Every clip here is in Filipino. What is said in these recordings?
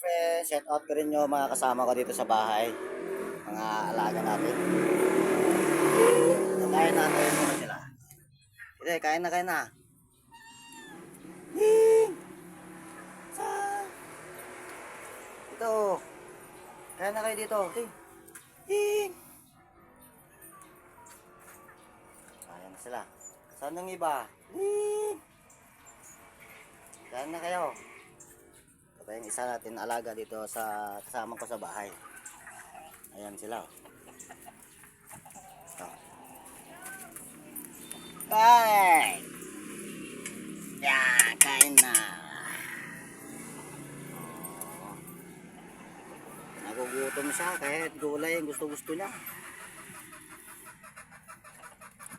Friends, shout out ko rin yung mga kasama ko dito sa bahay. Mga alaga natin. Kain na, kain muna sila. Hindi, kain na, kain na. Sa... Ito. Kain na kayo dito. Ding! Ayan na sila. Saan yung iba? Ding! Kain na kayo. Ito yung isa natin alaga dito sa kasama ko sa bahay. Ayan sila. oh. Ito. Kain! Yan, kain na. Nagugutom siya kahit gulay ang gusto-gusto niya.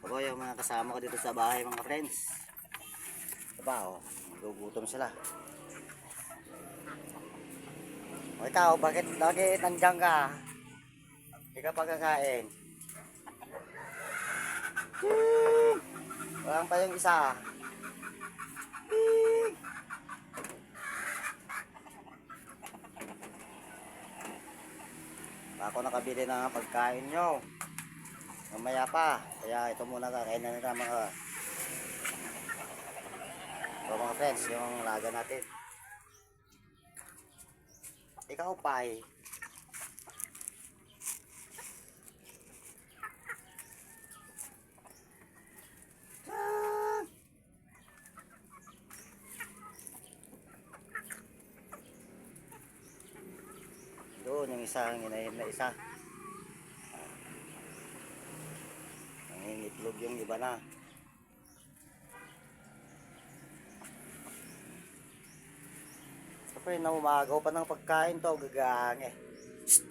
Ako yung mga kasama ko dito sa bahay mga friends. Diba oh, nagugutom sila. O ikaw, bakit lagi nandiyan ka? Hindi ka pa kakain. Hmm, Walang pa yung isa. Ako nakabili ng pagkain nyo. Mamaya pa. Kaya ito muna kakain na nila mga So mga friends, yung laga natin. Ikaw pa. Ah! Doon yung isa, ang inahin na isa. Nangingitlog yung iba na. Siyempre, namumagaw pa ng pagkain to, gagang. Shh!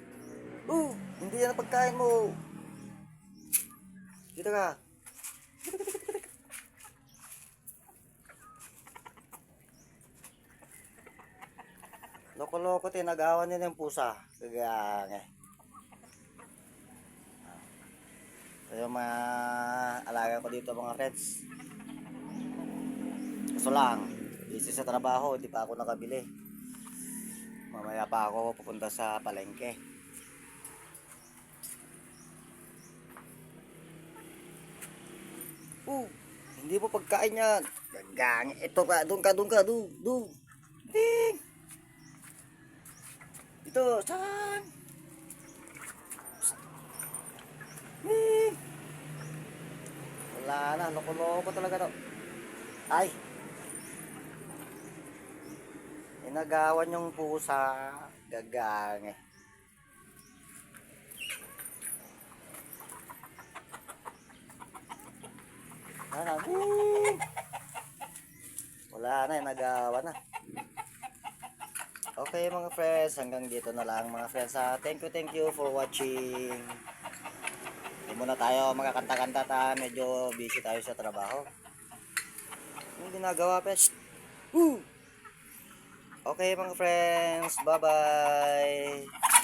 Oh, hindi yan ang pagkain mo. Dito ka. Loko-loko, tinagawan nila yung pusa. Gagang eh. Ito yung mga alaga ko dito mga friends. Kaso lang, busy sa trabaho, hindi pa ako nakabili. Mamaya pa ako pupunta sa palengke. Oh, hindi mo pagkain yan. Gagang, ito ka, doon ka, doon ka, doon, doon. Ding! Ito, saan? Ding! Wala na, loko-loko talaga to. Ay! Inagawan yung pusa, gagang eh. Ding! Wala na, inagawa na. Okay mga friends, hanggang dito na lang mga friends. Ah, thank you, thank you for watching. Hindi muna tayo magkakanta-kanta ta, medyo busy tayo sa trabaho. Yung ginagawa, pes. Woo! Okay mga friends, bye-bye.